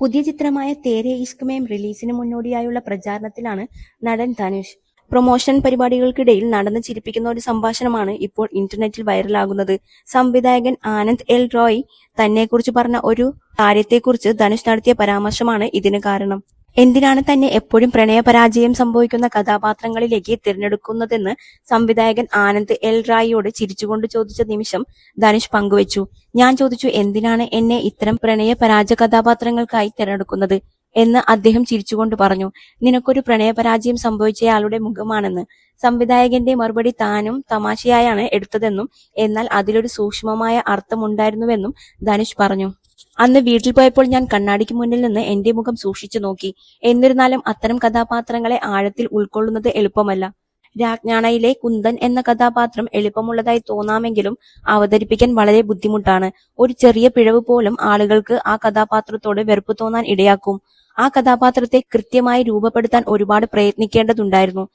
പുതിയ ചിത്രമായ തേരെ ഇഷ്കമേം റിലീസിന് മുന്നോടിയായുള്ള പ്രചാരണത്തിലാണ് നടൻ ധനുഷ്. പ്രൊമോഷൻ പരിപാടികൾക്കിടയിൽ നടന്ന് ചിരിപ്പിക്കുന്ന ഒരു സംഭാഷണമാണ് ഇപ്പോൾ ഇന്റർനെറ്റിൽ വൈറലാകുന്നത്. സംവിധായകൻ ആനന്ദ് എൽ റോയ് തന്നെക്കുറിച്ച് പറഞ്ഞ ഒരു കാര്യത്തെക്കുറിച്ച് ധനുഷ് നടത്തിയ പരാമർശമാണ് ഇതിന് കാരണം. എന്തിനാണ് തന്നെ എപ്പോഴും പ്രണയപരാജയം സംഭവിക്കുന്ന കഥാപാത്രങ്ങളിലേക്ക് തിരഞ്ഞെടുക്കുന്നതെന്ന് സംവിധായകൻ ആനന്ദ് എൽ റായിയോട് ചിരിച്ചുകൊണ്ട് ചോദിച്ച നിമിഷം ധനുഷ് പങ്കുവച്ചു. ഞാൻ ചോദിച്ചു എന്തിനാണ് എന്നെ ഇത്തരം പ്രണയ പരാജയ കഥാപാത്രങ്ങൾക്കായി തിരഞ്ഞെടുക്കുന്നത്? എന്ന് അദ്ദേഹം ചിരിച്ചുകൊണ്ട് പറഞ്ഞു. നിനക്കൊരു പ്രണയപരാജയം സംഭവിച്ചയാളുടെ മുഖമാണെന്ന്. സംവിധായകന്റെ മറുപടി താനും തമാശയായാണ് എടുത്തതെന്നും എന്നാൽ അതിലൊരു സൂക്ഷ്മമായ അർത്ഥമുണ്ടായിരുന്നുവെന്നും ധനുഷ് പറഞ്ഞു. അന്ന് വീട്ടിൽ പോയപ്പോൾ ഞാൻ കണ്ണാടിക്ക് മുന്നിൽ നിന്ന് എന്റെ മുഖം സൂക്ഷിച്ചു നോക്കി. എന്നിരുന്നാലും അത്തരം കഥാപാത്രങ്ങളെ ആഴത്തിൽ ഉൾക്കൊള്ളുന്നത് എളുപ്പമല്ല. രാജ്ഞാണയിലെ കുന്തൻ എന്ന കഥാപാത്രം എളുപ്പമുള്ളതായി തോന്നാമെങ്കിലും അവതരിപ്പിക്കാൻ വളരെ ബുദ്ധിമുട്ടാണ്. ഒരു ചെറിയ പിഴവ് പോലും ആളുകൾക്ക് ആ കഥാപാത്രത്തോട് വെറുപ്പ് തോന്നാൻ ഇടയാക്കും. ആ കഥാപാത്രത്തെ കൃത്യമായി രൂപപ്പെടുത്താൻ ഒരുപാട് പ്രയത്നിക്കേണ്ടതുണ്ടായിരുന്നു.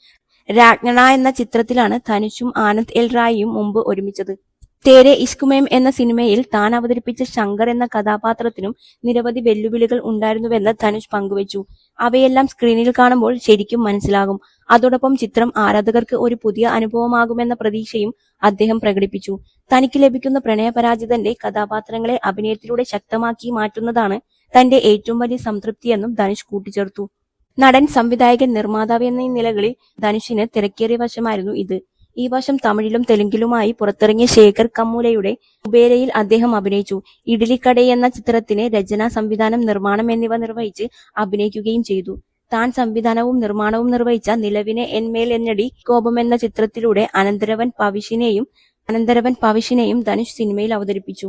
രാജ്ഞണ എന്ന ചിത്രത്തിലാണ് ധനുഷും ആനന്ദ് എൽ റായിയും മുമ്പ് ഒരുമിച്ചത്. തേരെ ഇഷ്കുമേം എന്ന സിനിമയിൽ താൻ അവതരിപ്പിച്ച ശങ്കർ എന്ന കഥാപാത്രത്തിനും നിരവധി വെല്ലുവിളികൾ ഉണ്ടായിരുന്നുവെന്ന് ധനുഷ് പങ്കുവച്ചു. അവയെല്ലാം സ്ക്രീനിൽ കാണുമ്പോൾ ശരിക്കും മനസ്സിലാകും. അതോടൊപ്പം ചിത്രം ആരാധകർക്ക് ഒരു പുതിയ അനുഭവമാകുമെന്ന പ്രതീക്ഷയും അദ്ദേഹം പ്രകടിപ്പിച്ചു. തനിക്ക് ലഭിക്കുന്ന പ്രണയപരാജിതന്റെ കഥാപാത്രങ്ങളെ അഭിനയത്തിലൂടെ ശക്തമാക്കി മാറ്റുന്നതാണ് തന്റെ ഏറ്റവും വലിയ സംതൃപ്തിയെന്നും ധനുഷ് കൂട്ടിച്ചേർത്തു. നടൻ സംവിധായകൻ നിർമ്മാതാവ് എന്നീ നിലകളിൽ ധനുഷിന് തിരക്കേറിയ വശമായിരുന്നു ഇത്. ഈ വർഷം തമിഴിലും തെലുങ്കിലുമായി പുറത്തിറങ്ങിയ ശേഖർ കമ്മൂലയുടെ കുബേരയിൽ അദ്ദേഹം അഭിനയിച്ചു. ഇഡ്ലിക്കട എന്ന ചിത്രത്തിന് രചന സംവിധാനം നിർമ്മാണം എന്നിവ നിർവഹിച്ച് അഭിനയിക്കുകയും ചെയ്തു. താൻ സംവിധാനവും നിർമ്മാണവും നിർവഹിച്ച നിലവിനെ എന്മേൽ എന്നടി കോപം എന്ന ചിത്രത്തിലൂടെ അനന്തരവൻ പവിഷിനെയും അനന്തരവൻ പവിഷിനെയും ധനുഷ് സിനിമയിൽ അവതരിപ്പിച്ചു.